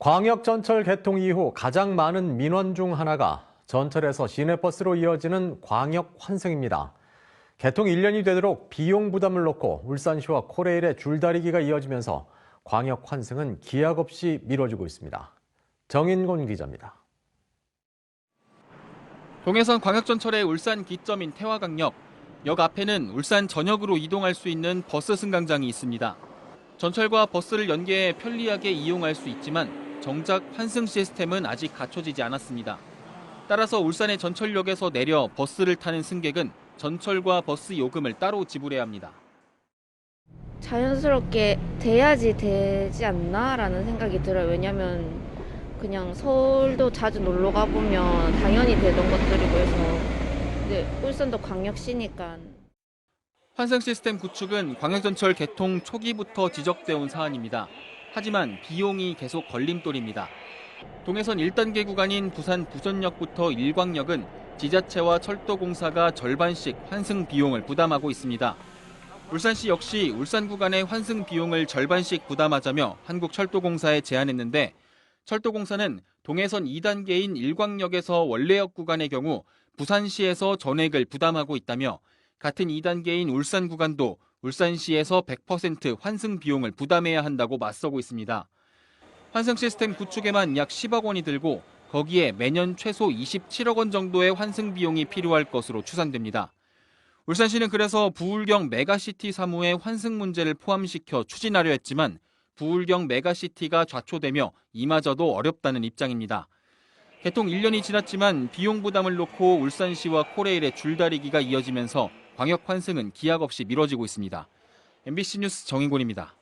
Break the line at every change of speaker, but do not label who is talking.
광역전철 개통 이후 가장 많은 민원 중 하나가 전철에서 시내버스로 이어지는 광역 환승입니다. 개통 1년이 되도록 비용 부담을 놓고 울산시와 코레일의 줄다리기가 이어지면서 광역 환승은 기약 없이 미뤄지고 있습니다. 정인곤 기자입니다.
동해선 광역전철의 울산 기점인 태화강역. 역 앞에는 울산 전역으로 이동할 수 있는 버스 승강장이 있습니다. 전철과 버스를 연계해 편리하게 이용할 수 있지만 정작 환승 시스템은 아직 갖춰지지 않았습니다. 따라서 울산의 전철역에서 내려 버스를 타는 승객은 전철과 버스 요금을 따로 지불해야 합니다.
자연스럽게 돼야지 되지 않나라는 생각이 들어요. 왜냐면 그냥 서울도 자주 놀러 가보면 당연히 되던 것들이고 해서 근데 울산도 광역시니까
환승 시스템 구축은 광역전철 개통 초기부터 지적돼 온 사안입니다. 하지만 비용이 계속 걸림돌입니다. 동해선 1단계 구간인 부산 부전역부터 일광역은 지자체와 철도공사가 절반씩 환승 비용을 부담하고 있습니다. 울산시 역시 울산 구간의 환승 비용을 절반씩 부담하자며 한국철도공사에 제안했는데 철도공사는 동해선 2단계인 일광역에서 원래역 구간의 경우 부산시에서 전액을 부담하고 있다며 같은 2단계인 울산 구간도 울산시에서 100% 환승 비용을 부담해야 한다고 맞서고 있습니다. 환승 시스템 구축에만 약 10억 원이 들고 거기에 매년 최소 27억 원 정도의 환승 비용이 필요할 것으로 추산됩니다. 울산시는 그래서 부울경 메가시티 사무에 환승 문제를 포함시켜 추진하려 했지만 부울경 메가시티가 좌초되며 이마저도 어렵다는 입장입니다. 개통 1년이 지났지만 비용 부담을 놓고 울산시와 코레일의 줄다리기가 이어지면서 광역 환승은 기약 없이 미뤄지고 있습니다. MBC 뉴스 정인곤입니다.